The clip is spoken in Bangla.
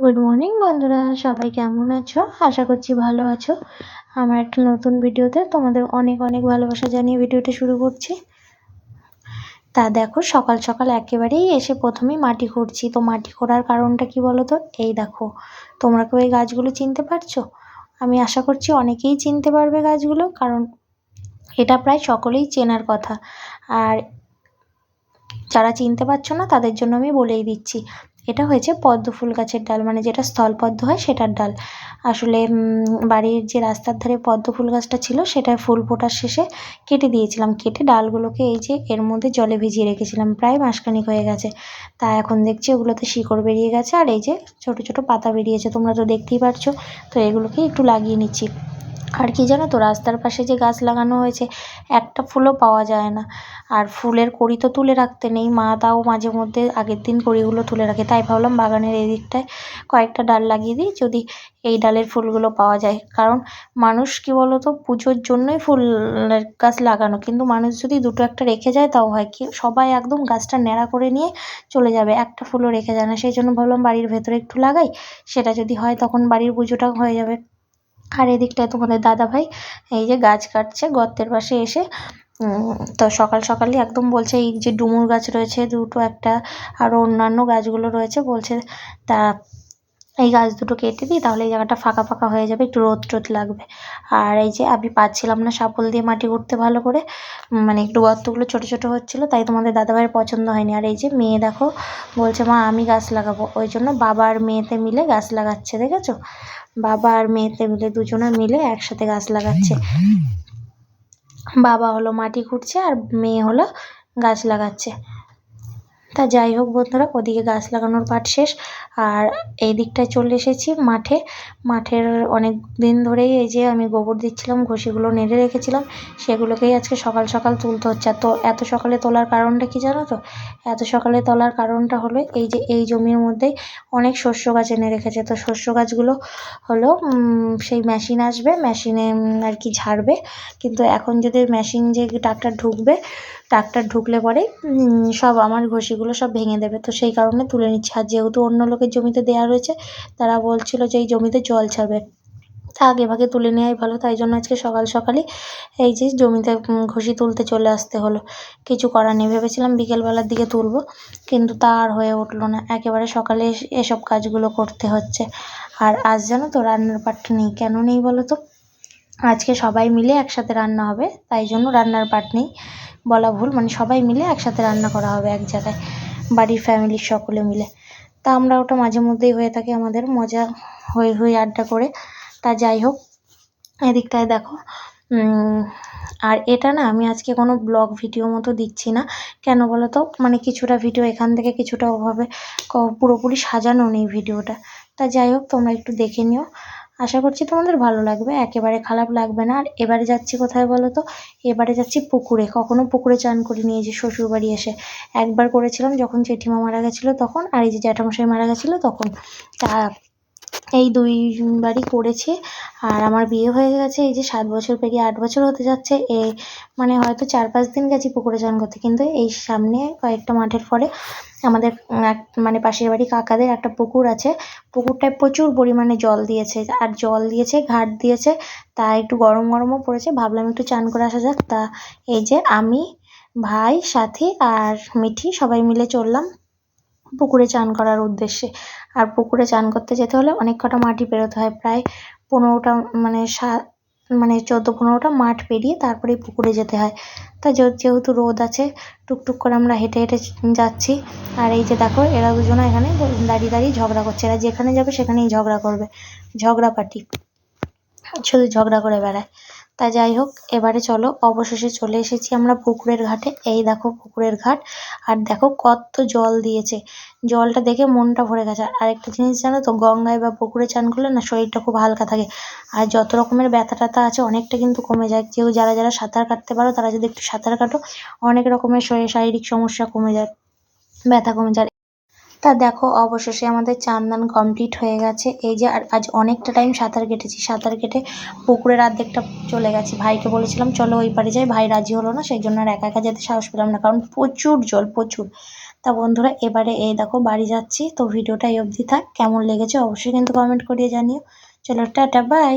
গুড মর্নিং বন্ধুরা। সবাই কেমন আছো? আশা করছি ভালো আছো। আমার একটা নতুন ভিডিওতে তোমাদের অনেক অনেক ভালোবাসা জানিয়ে ভিডিওটা শুরু করছি। তা দেখো, সকাল সকাল একেবারেই এসে প্রথমেই মাটি খুঁড়ছি। তো মাটি খোঁড়ার কারণটা কি বলো তো এই দেখো, তোমরা কেউ এই গাছগুলো চিনতে পারছ? আমি আশা করছি অনেকেই চিনতে পারবে গাছগুলো, কারণ এটা প্রায় সকলেই চেনার কথা। আর যারা চিনতে পারছ না, তাদের জন্য আমি বলেই দিচ্ছি। এটা হয়েছে পদ্ম ফুল গাছের ডাল মানে যেটা স্থলপদ্ম হয় সেটার ডাল। আসলে বাড়ির যে রাস্তার ধারে পদ্ম ফুল গাছটা ছিল সেটা ফুল ফোটার শেষে কেটে দিয়েছিলাম। কেটে ডালগুলোকে এই যে এর মধ্যে জলে ভিজিয়ে রেখেছিলাম, প্রায় মাসখানিক হয়ে গেছে। তা এখন দেখছি ওগুলোতে শিকড় বেরিয়ে গেছে, আর এই যে ছোট ছোট পাতা বেরিয়েছে, তোমরা তো দেখতেই পারছ। তো এগুলোকে একটু লাগিয়ে নিচ্ছি। আর কি জানো তো, রাস্তার পাশে যে গাছ লাগানো হয়েছে, একটা ফুলও পাওয়া যায় না। আর ফুলের কড়ি তো তুলে রাখতে নেই, মা তাও মাঝে মধ্যে আগের দিন কড়িগুলো তুলে রাখে। তাই ভাবলাম বাগানের এই দিকটায় কয়েকটা ডাল লাগিয়ে দিই, যদি এই ডালের ফুলগুলো পাওয়া যায়। কারণ মানুষ কি বলতো, পুজোর জন্যই ফুলের গাছ লাগানো। কিন্তু মানুষ যদি দুটো একটা রেখে যায়, তাও হয় কি? সবাই একদম গাছটা ন্যাড়া করে নিয়ে চলে যাবে, একটা ফুলও রেখে যায় না। সেই জন্য ভাবলাম বাড়ির ভেতরে একটু লাগাই। সেটা যদি হয়, তখন বাড়ির পুজোটা হয়ে যাবে। আর এদিকটায় তোমাদের দাদাভাই এই যে গাছ কাটছে, গর্তের পাশে এসে তো সকাল সকালই একদম বলছে এই যে ডুমুর গাছ রয়েছে, দুটো একটা আরও অন্যান্য গাছগুলো রয়েছে, বলছে তা এই গাছ দুটো কেটে দিই, তাহলে এই জায়গাটা ফাঁকা ফাঁকা হয়ে যাবে, একটু রোদ টোদ লাগবে। আর এই যে আমি পাচ্ছিলাম না সাপল দিয়ে মাটি করতে ভালো করে মানে একটু গর্তগুলো ছোটো ছোটো হচ্ছিল, তাই তোমাদের দাদাভাইয়ের পছন্দ হয়নি। আর এই যে মেয়ে দেখো, বলছে, মা, আমি গাছ লাগাবো। ওই জন্য বাবা আর মেয়েতে মিলে গাছ লাগাচ্ছে, দেখেছ? বাবা আর মেয়েতে মিলে দুজনে মিলে একসাথে গাছ লাগাচ্ছে। বাবা হলো মাটি খুঁড়ছে আর মেয়ে হলো গাছ লাগাচ্ছে। তা যাই হোক বন্ধুরা, ওদিকে গাছ লাগানোর পাট শেষ। আর এই দিকটায় চলে এসেছি মাঠে। মাঠের অনেক দিন ধরেই এই যে আমি গোবর দিচ্ছিলাম, ঘষিগুলো নেড়ে রেখেছিলাম, সেগুলোকেই আজকে সকাল সকাল তুলতে হচ্ছে। তো এত সকালে তোলার কারণটা কি জানো তো? এত সকালে তোলার কারণটা হলো এই যে এই জমির মধ্যেই অনেক শস্য গাছ এনে রেখেছে। তো শস্য গাছগুলো হলো সেই মেশিন আসবে, মেশিনে আর কি ঝাড়বে। কিন্তু এখন যদি মেশিন যে ট্রাক্টর ঢুকবে ট্রাক্টর ঢুকলে পরে সব আমার ঘষিগুলো সব ভেঙে দেবে। তো সেই কারণে তুলে নিচ্ছি। আর যেহেতু অন্য লোকের জমিতে দেওয়া রয়েছে, তারা বলছিল যে এই জমিতে জল ছাড়বে। তা আগে ভাগে তুলে নেওয়াই ভালো। তাই জন্য আজকে সকাল সকালই এই যে জমিতে ঘষি তুলতে চলে আসতে হলো। কিছু করার নেই। ভেবেছিলাম বিকেলবেলার দিকে তুলবো, কিন্তু তা আর হয়ে উঠল না। একেবারে সকালে এসব কাজগুলো করতে হচ্ছে। আর আজ জানো তো রান্নার পাটটা নেই। কেন নেই বলো তো? আজকে সবাই মিলে একসাথে রান্না হবে, তাই জন্য রান্নার পাট নেই। বলা ভুল মানে সবাই মিলে একসাথে রান্না করা হবে এক জায়গায়, বাড়ির ফ্যামিলির সকলে মিলে। তা আমরা ওটা মাঝে মধ্যেই হয়ে থাকে আমাদের মজা হয়ে হয়ে আড্ডা করে। তা যাই হোক, এদিকটায় দেখো। আর এটা না, আমি আজকে কোনো ব্লগ ভিডিও মতো দিচ্ছি না। কেন বলো তো মানে কিছুটা ভিডিও এখান থেকে কিছুটা ওভাবে পুরোপুরি সাজানো নেই ভিডিওটা তা যাই হোক, তোমরা একটু দেখে নিও। আশা করছি তোমাদের ভালো লাগবে, একেবারে খারাপ লাগবে না। আর এবারে যাচ্ছি কোথায় বলো তো? এবারে যাচ্ছি পুকুরে, কখনো পুকুরে চান করিনি এই যে শ্বশুরবাড়ি এসে। একবার করেছিলাম যখন জেঠিমা মারা গেছিল তখন, আর এই যে জ্যাঠামশাই মারা গেছিল তখন। তা এই দুইবারই করেছি, আর আমার বিয়ে হয়ে গেছে, এই যে সাত বছর পেরিয়ে আট বছর হতে যাচ্ছে, এ মানে হয়তো চার পাঁচ দিন গেছি পুকুরে চান করতে। কিন্তু এই সামনে কয়েকটা মাঠের পরে আমাদের মানে পাশের বাড়ি কাকাদের একটা পুকুর আছে। পুকুরটায় প্রচুর পরিমাণে জল দিয়েছে। আর জল দিয়েছে, ঘাট দিয়েছে, তা একটু গরম গরমও পড়েছে। ভাবলাম একটু চান করে আসা যাক। তা এই যে আমি, ভাই, সাথী আর মিঠি সবাই মিলে চললাম পুকুরে চান করার উদ্দেশ্যে। আর পুকুরে চান করতে যেতে হলে অনেক কটা মাটি পেরোতে হয়। প্রায় পনেরোটা মানে সাত মানে চোদ্দ পনেরোটা মাঠ পেরিয়ে তারপরে পুকুরে যেতে হয়। তা যেহেতু রোদ আছে, টুকটুক করে আমরা হেঁটে হেঁটে যাচ্ছি। আর এই যে দেখো, এরা দুজনে এখানে দাঁড়িয়ে দাঁড়িয়ে ঝগড়া করছে। এরা যেখানে যাবে সেখানেই ঝগড়া করবে ঝগড়া পার্টি শুধু ঝগড়া করে বেড়ায়। তা যাই হোক, এবারে চলো, অবশেষে চলে এসেছি আমরা পুকুরের ঘাটে। এই দেখো পুকুরের ঘাট। আর দেখো কত জল দিয়েছে। জলটা দেখে মনটা ভরে গেছে। আর একটা জিনিস জানো তো, গঙ্গায় বা পুকুরে চান করলে না শরীরটা খুব হালকা থাকে। আর যত রকমের ব্যথা ট্যাথা আছে, অনেকটা কিন্তু কমে যায়। কেউ যারা যারা সাঁতার কাটতে পারো, তারা যদি একটু সাঁতার কাটো, অনেক রকমের শরীর, শারীরিক সমস্যা কমে যায়, ব্যথা কমে যায়। তা দেখো, অবশেষে আমাদের চান কমপ্লিট হয়ে গেছে। এই যে, আর আজ অনেকটা টাইম সাঁতার কেটেছি। সাঁতার কেটে পুকুরের অর্ধেকটা চলে গেছি। ভাইকে বলেছিলাম, চলো ওই পারে যাই। ভাই রাজি হলো না, সেই জন্য আর একা একা যেতে সাহস পেলাম না, কারণ প্রচুর জল, প্রচুর। তা বন্ধুরা, এবারে এই দেখো, বাড়ি যাচ্ছি। তো ভিডিওটা এই অবধি থাক। কেমন লেগেছে অবশ্যই কিন্তু কমেন্ট করিয়ে জানিও। চলো, টাটা বাই